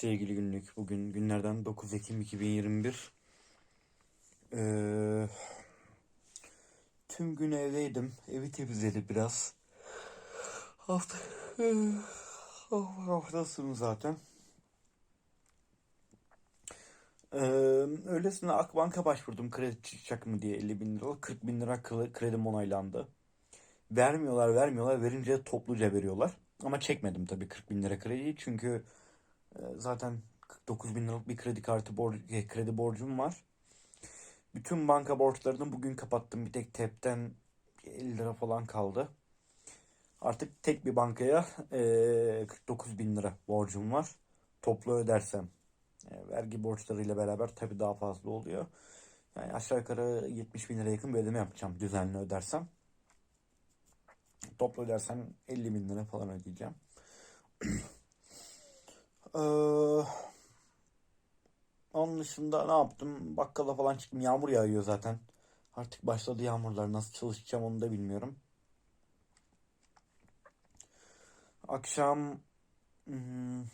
Sevgili günlük bugün günlerden 9 Ekim 2021. Ee, tüm gün evdeydim. Evi temizledim biraz. Hafta oh, hafta sonu zaten. Ee, öylesine Akbank'a başvurdum kredi çıkacak mı diye 50 bin lira. 40 bin lira kre- kredim onaylandı. Vermiyorlar vermiyorlar verince topluca veriyorlar. Ama çekmedim tabii 40 bin lira krediyi çünkü zaten 49 bin liralık bir kredi kartı borcu, e, kredi borcum var. Bütün banka borçlarını bugün kapattım. Bir tek TEP'ten 50 lira falan kaldı. Artık tek bir bankaya e, 49 bin lira borcum var. Toplu ödersem. E, vergi borçlarıyla beraber tabii daha fazla oluyor. Yani aşağı yukarı 70 bin lira yakın bir ödeme yapacağım düzenli ödersem. Toplu ödersem 50 bin lira falan ödeyeceğim. Ee, onun dışında ne yaptım? Bakkala falan çıktım. Yağmur yağıyor zaten. Artık başladı yağmurlar. Nasıl çalışacağım onu da bilmiyorum. Akşam hmm,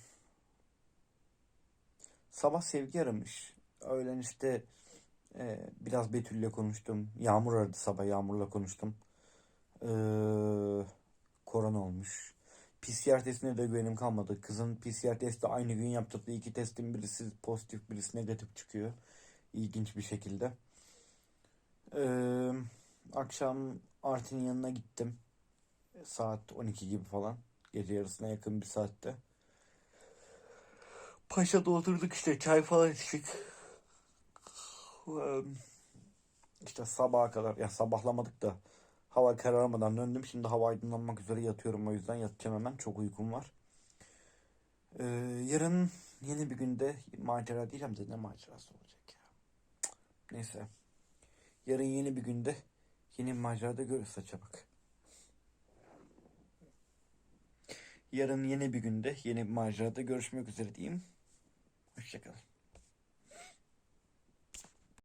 sabah Sevgi aramış. Öğlen işte e, biraz Betül'le konuştum. Yağmur aradı sabah. Yağmur'la konuştum. Ee, korona olmuş. PCR testine de güvenim kalmadı. Kızın PCR testi aynı gün yaptırdığı iki testin birisi pozitif birisi negatif çıkıyor. İlginç bir şekilde. Ee, akşam Artin'in yanına gittim. Saat 12 gibi falan. Gece yarısına yakın bir saatte. Paşa'da oturduk işte çay falan içtik. Ee, İşte sabaha kadar ya sabahlamadık da hava kararmadan döndüm. Şimdi hava aydınlanmak üzere yatıyorum o yüzden yatacağım hemen. Çok uykum var. Ee, yarın yeni bir günde macera diyeceğim de ne macerası olacak ya. Neyse. Yarın yeni bir günde yeni bir macerada görürüz saça bak. Yarın yeni bir günde yeni bir macerada görüşmek üzere diyeyim. Hoşçakalın.